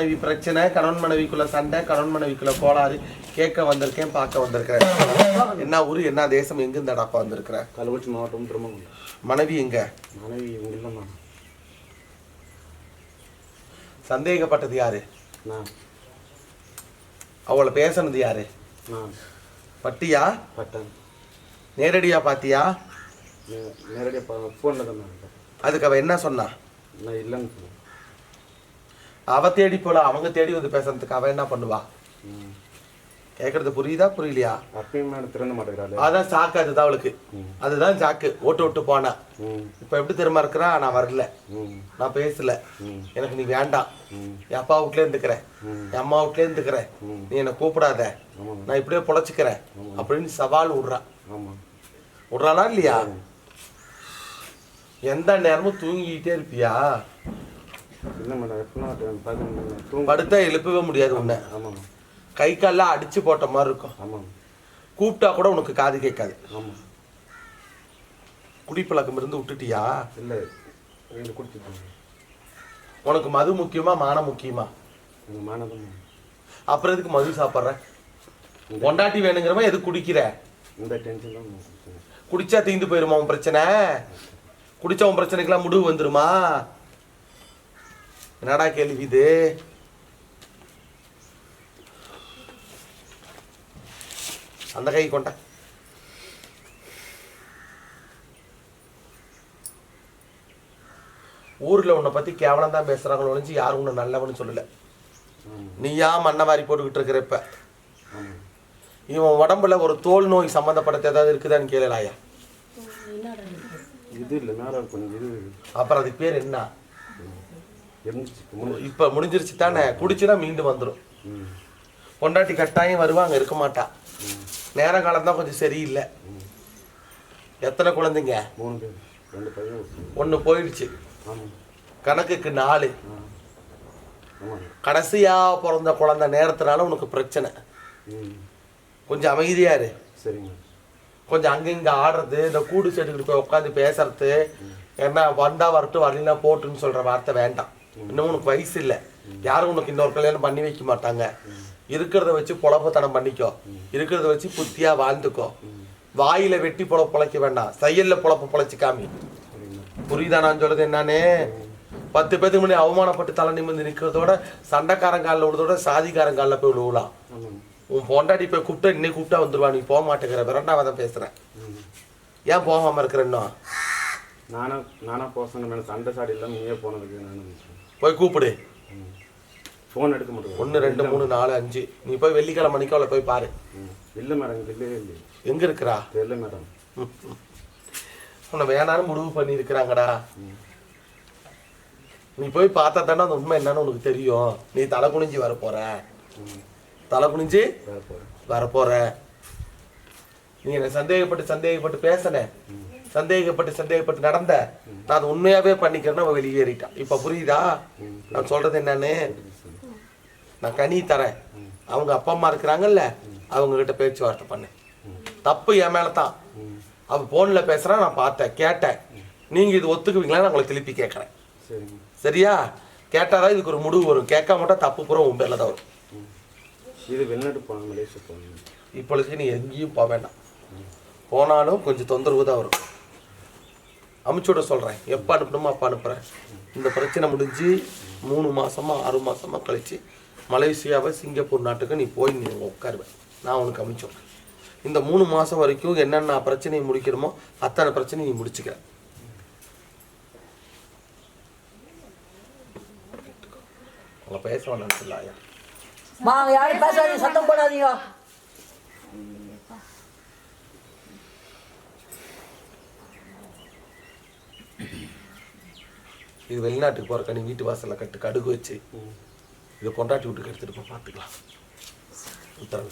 மனைவி பிரச்சனை கணவன் மனைவிக்குள்ள சண்டை கணவன் மனைவிக்குள்ள கோளாறு கேட்க வந்திருக்கேன் பார்க்க வந்திருக்கிறேன். என்ன ஊரு என்ன தேசம் எங்க இந்த அடப்பா வந்திருக்கிறேன் கள்ளக்குறிச்சி மாவட்டம் திருமங்கலம். மனைவி எங்க? மனைவி இல்லைம்மா சந்தேகப்பட்டது யாரு? அவளை பேசுனது யாரு? பட்டியா? பட்டன். நேரடியா பாத்தியா? நே- நேரடியாக ஃபோனில் தான். அதுக்கு அவ என்ன சொன்னா? நான் இல்லைன்னு சொன்னேன். அவ தேடி போல அவங்க தேடி வந்து பேசுறதுக்கு அவ என்ன பண்ணுவா? ம். கேக்குறது புரியுதா புரியலையா? அதான் சாக்கு அதுதான் அவளுக்கு. அதுதான் சாக்கு ஓட்டு விட்டு போனா. இப்ப எப்படி திரும்ப இருக்கிறா? நான் வரல. நான் பேசல. எனக்கு நீ வேண்டாம். என் அப்பா வீட்லயே இருந்துக்கிறேன். என் அம்மா வீட்லயே இருந்துக்கிறேன். நீ என்னை கூப்பிடாத. நான் இப்படியே பொழைச்சிக்கிறேன். அப்படின்னு சவால் விடுறா. விடுறானா இல்லையா? எந்த நேரமும் தூங்கிக்கிட்டே இருப்பியா? இல்லை மேடம் எப்படின்னா படுத்தா எழுப்பவே முடியாது உன்னை. ஆமாம் கை கால்லாம் அடிச்சு போட்ட மாதிரி இருக்கும். ஆமாம் கூப்பிட்டா கூட உனக்கு காது கேட்காது. ஆமாம் குடிப்பழக்கம் இருந்து விட்டுட்டியா? இல்லை ரெண்டு உனக்கு மது முக்கியமா மானம் முக்கியமா? அப்புறம் எதுக்கு மது சாப்பிட்ற? பொண்டாட்டி வேணுங்கிறவன் எதுக்கு குடிக்கிற? இந்த டென்ஷன். குடிச்சா தீந்து போயிருமா உன் பிரச்சனை? குடிச்சா உன் பிரச்சனைக்கெல்லாம் முடிவு வந்துருமா? என்னடா கேள்வி இது? அந்த கை கொண்ட. ஊர்ல உன்னை பத்தி கேவலம் தான் பேசுறாங்களோ ஒழிஞ்சு யாரும் உன்னை நல்லவன்னு சொல்லல. நீயா மண்ணை வாரி போட்டுக்கிட்டு இருக்கிற இப்ப? ஆமாம் இவன் உடம்புல ஒரு தோல் நோய் சம்மந்தப்பட்டது ஏதாவது இருக்குதான்னு கேளலாயா? இது? இல்லை கொஞ்சம் அப்புறம் அதுக்கு பேர் என்ன? இப்ப முடிஞ்சிருச்சு. தானே? குடிச்சுனா மீண்டும் வந்துடும் பொண்டாட்டி கட்டாயம் வருவாங்க இருக்க மாட்டா. நேர காலம் தான் கொஞ்சம் சரியில்லை. எத்தனை குழந்தைங்க. ஒன்று போயிடுச்சு. கணக்குக்கு நாலு. ஆ. ஆமாங்க கடைசியா பிறந்த குழந்தை நேரத்தினால உனக்கு பிரச்சனை. கொஞ்சம் அமைதியா இரு. சரிங்க. கொஞ்சம் அங்கங்க ஆடுறது இந்த கூடு செடிக்கிட்டு போய் உட்காந்து பேசுறது. என்ன வந்தா வரட்டும் வரலனா போட்டுன்னு சொல்ற வார்த்தை வேண்டாம். இன்னும் உனக்கு வயசு இல்லை. யாரும் உனக்கு இன்னொரு கல்யாணம் பண்ணி வைக்க மாட்டாங்க. இருக்கிறத வச்சு பொழப்பத்தனம் பண்ணிக்கோ. இருக்கிறத வச்சு புத்தியா வாழ்ந்துக்கோ. வாயில வெட்டி பொழப்பு பொழைக்க வேண்டாம். செயல்ல பொழப்பு பொழைச்சு காமி புரியுதா நான் சொல்றது என்னன்னு பத்து பேத்துக்கு முன்னாடி அவமானப்பட்டு தலை நிமிர்ந்து நிற்கிறதோட சண்டைக்காரன் காலில் விழுறதோட சாதிக்காரன் காலில் போய் விழுவலாம். உன் பொண்டாட்டி போய் கூப்பிட்டா இன்னைக்கு கூப்பிட்டா வந்துருவா. நீ போக மாட்டேங்கிற. விரண்டாவதான் பேசுகிறேன் ஏன் போகாம இருக்கிற இன்னும்? நானா நானா போசங்க மேலே சண்டை சாடி இல்லாமல் நீயே போனதுக்கு நான் போய் கூப்பிடு. ஃபோன் எடுக்க மாட்டேங்க ஒன்று ரெண்டு மூணு நாலு அஞ்சு. நீ போய் வெள்ளிக்கிழமை மணிக்கு அவளை போய் பாரு. இல்லை மேடம் இல்லவே இல்லை எங்க இருக்கிறா? தெரியல மேடம் உன்னை வேணான்னு முடிவு பண்ணி இருக்கிறாங்கடா ம். நீ போய் பார்த்தா தானே அந்த உண்மை என்னன்னு உனக்கு தெரியும். நீ தலை குனிஞ்சு வர போற. தலை குனிஞ்சு வர போற நீ என்ன சந்தேகப்பட்டு சந்தேகப்பட்டு பேசின. சந்தேகப்பட்டு சந்தேகப்பட்டு நடந்த நான் அதை உண்மையாவே பண்ணிக்கிறேன்னு அவன் வெளியேறிட்டான் இப்ப புரியுதா? நான் சொல்றது என்னன்னு? நான் கனி தரேன். அவங்க அப்பா அம்மா இருக்கிறாங்கல்ல அவங்க கிட்ட பேச்சுவார்த்தை பண்ணு. தப்பு என் மேல தான் ம் அவ போன்ல பேசுறா நான் பார்த்தேன் கேட்டேன். நீங்க இது ஒத்துக்குவீங்களா? நான் உங்களை திருப்பி கேட்கறேன். சரியா? கேட்டாதான் இதுக்கு ஒரு முடிவு வரும். கேட்காம மட்டும் தப்பு பூரா உன் பேர்ல தான் வரும். இது வெளிநாட்டு போனாங்க மலேசியா இப்பொழுதுக்கு நீ எங்கேயும் போக வேண்டாம். போனாலும் கொஞ்சம் தொந்தரவு தான் வரும். அமுச்சு விட சொல்கிறேன் எப்போ அனுப்பணுமோ அப்போ அனுப்புகிறேன் இந்த பிரச்சனை முடிஞ்சு மூணு மாதமாக ஆறு மாதமாக கழிச்சு மலேசியாவை சிங்கப்பூர் நாட்டுக்கு நீ போய் நீ உட்காருவேன் நான் உனக்கு அமுச்சு விட்றேன். இந்த மூணு மாதம் வரைக்கும் என்னென்ன பிரச்சனையை முடிக்கணுமோ அத்தனை பிரச்சனையும் நீ முடிச்சுக்கிற. உங்களை பேச வேண்டாம்னு சொல்லாயா யாரும் பேசாதீங்க. சத்தம் போடாதீங்க. இது வெளிநாட்டுக்கு போகிறக்க நீ வீட்டு வாசல்ல கட்டு கடுகு வச்சு இதை பொண்டாட்டி வீட்டுக்கு எடுத்துட்டு போய் பார்த்துக்கலாம். உத்தரவு.